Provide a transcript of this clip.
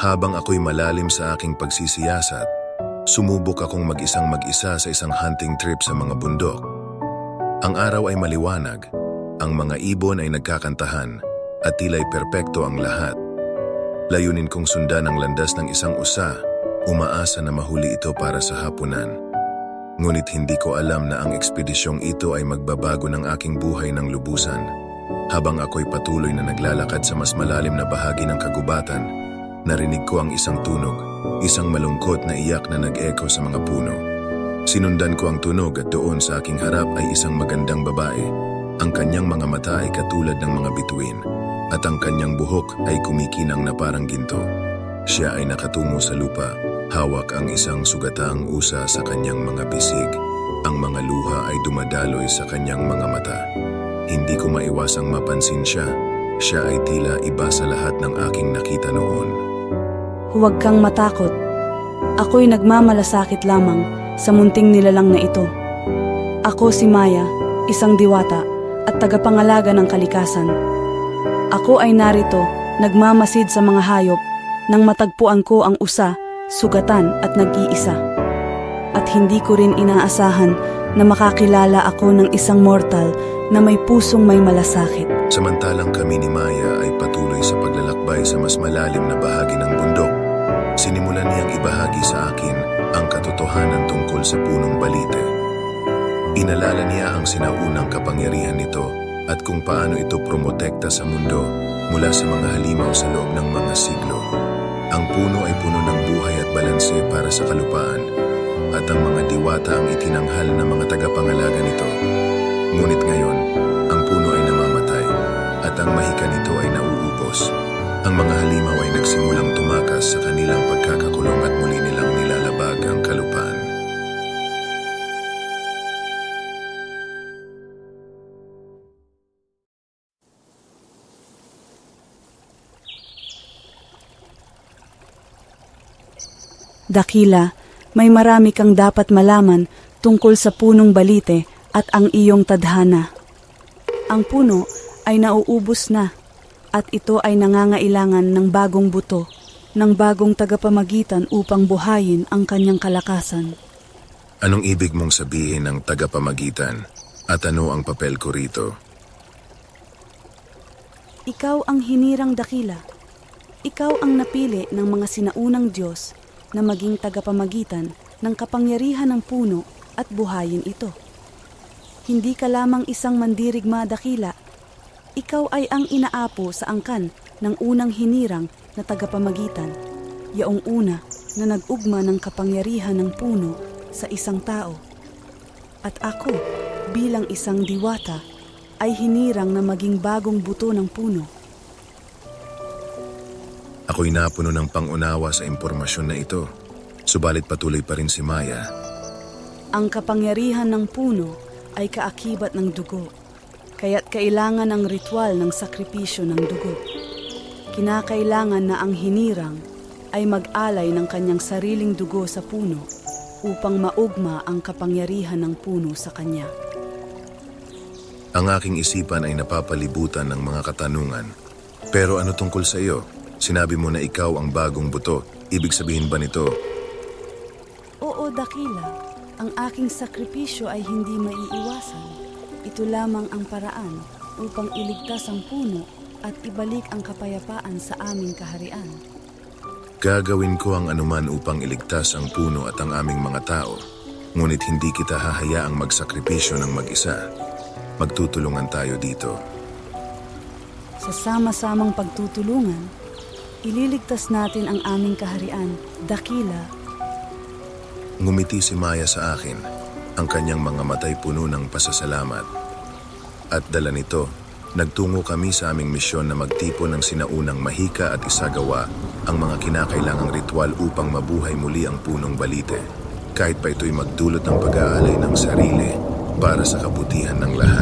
Habang ako'y malalim sa aking pagsisiyasat, sumubok akong mag-isang mag-isa sa isang hunting trip sa mga bundok. Ang araw ay maliwanag, ang mga ibon ay nagkakantahan, at tila'y perpekto ang lahat. Layunin kong sundan ang landas ng isang usa, umaasa na mahuli ito para sa hapunan. Ngunit hindi ko alam na ang ekspedisyong ito ay magbabago ng aking buhay ng lubusan. Habang ako'y patuloy na naglalakad sa mas malalim na bahagi ng kagubatan, narinig ko ang isang tunog, isang malungkot na iyak na nag-echo sa mga puno. Sinundan ko ang tunog at doon sa aking harap ay isang magandang babae. Ang kanyang mga mata ay katulad ng mga bituin at ang kanyang buhok ay kumikinang na parang ginto. Siya ay nakatungo sa lupa, hawak ang isang sugatang usa sa kanyang mga bisig. Ang mga luha ay dumadaloy sa kanyang mga mata. Hindi ko maiwasang mapansin siya. Siya ay tila iba sa lahat ng aking nakita noon. Huwag kang matakot. Ako'y nagmamalasakit lamang sa munting nilalang na ito. Ako si Maya, isang diwata at tagapangalaga ng kalikasan. Ako ay narito, nagmamasid sa mga hayop nang matagpuan ko ang usa, sugatan at nag-iisa. At hindi ko rin inaasahan na makakilala ako ng isang mortal na may pusong may malasakit. Samantalang kami ni Maya ay patuloy sa paglalakbay sa mas malalim na bahagi ng bundok, sinimulan niyang ibahagi sa akin ang katotohanan tungkol sa punong balite. Inalala niya ang sinaunang kapangyarihan nito at kung paano ito promotekta sa mundo mula sa mga halimaw sa loob ng mga siglo. Ang puno ay puno ng buhay at balanse para sa kalupaan at ang mga diwata ang itinanghal na mga tagapangalaga nito. Ngunit ngayon, ang puno ay namamatay at ang mahika nito ay nauubos. Ang mga halimaw ay nagsimulang tumakas sa kanilang pagkakakulong at muli nilang nilalabag ang kalupaan. Dakila, may marami kang dapat malaman tungkol sa punong balite at ang iyong tadhana. Ang puno ay nauubos na at ito ay nangangailangan ng bagong buto, ng bagong tagapamagitan upang buhayin ang kanyang kalakasan. Anong ibig mong sabihin ng tagapamagitan at ano ang papel ko rito? Ikaw ang hinirang dakila. Ikaw ang napili ng mga sinaunang Diyos na maging tagapamagitan ng kapangyarihan ng puno at buhayin ito. Hindi ka lamang isang mandirigma dakila. Ikaw ay ang inaapo sa angkan ng unang hinirang na tagapamagitan. Yaong una na nag-ugma ng kapangyarihan ng puno sa isang tao. At ako, bilang isang diwata, ay hinirang na maging bagong buto ng puno. Ako'y napuno ng pangunawa sa impormasyon na ito. Subalit patuloy pa rin si Maya. Ang kapangyarihan ng puno ay kaakibat ng dugo, kaya't kailangan ng ritual ng sakripisyo ng dugo. Kinakailangan na ang hinirang ay mag-alay ng kanyang sariling dugo sa puno upang maugma ang kapangyarihan ng puno sa kanya. Ang aking isipan ay napapalibutan ng mga katanungan. Pero ano tungkol sa iyo? Sinabi mo na ikaw ang bagong buto. Ibig sabihin ba nito, Oo, dakila, ang aking sakripisyo ay hindi maiiwasan. Ito lamang ang paraan upang iligtas ang puno at ibalik ang kapayapaan sa aming kaharian. gagawin ko ang anuman upang iligtas ang puno at ang aming mga tao. Ngunit hindi kita hahayaang magsakripisyo ng mag-isa. Magtutulungan tayo dito. Sa sama-samang pagtutulungan, ililigtas natin ang aming kaharian, dakila, Ngumiti si Maya sa akin, ang kanyang mga matay puno ng pasasalamat. At dala nito, nagtungo kami sa aming misyon na magtipon ng sinaunang mahika at isagawa ang mga kinakailangang ritual upang mabuhay muli ang punong balite. Kahit pa ito'y magdulot ng pag-aalay ng sarili para sa kabutihan ng lahat.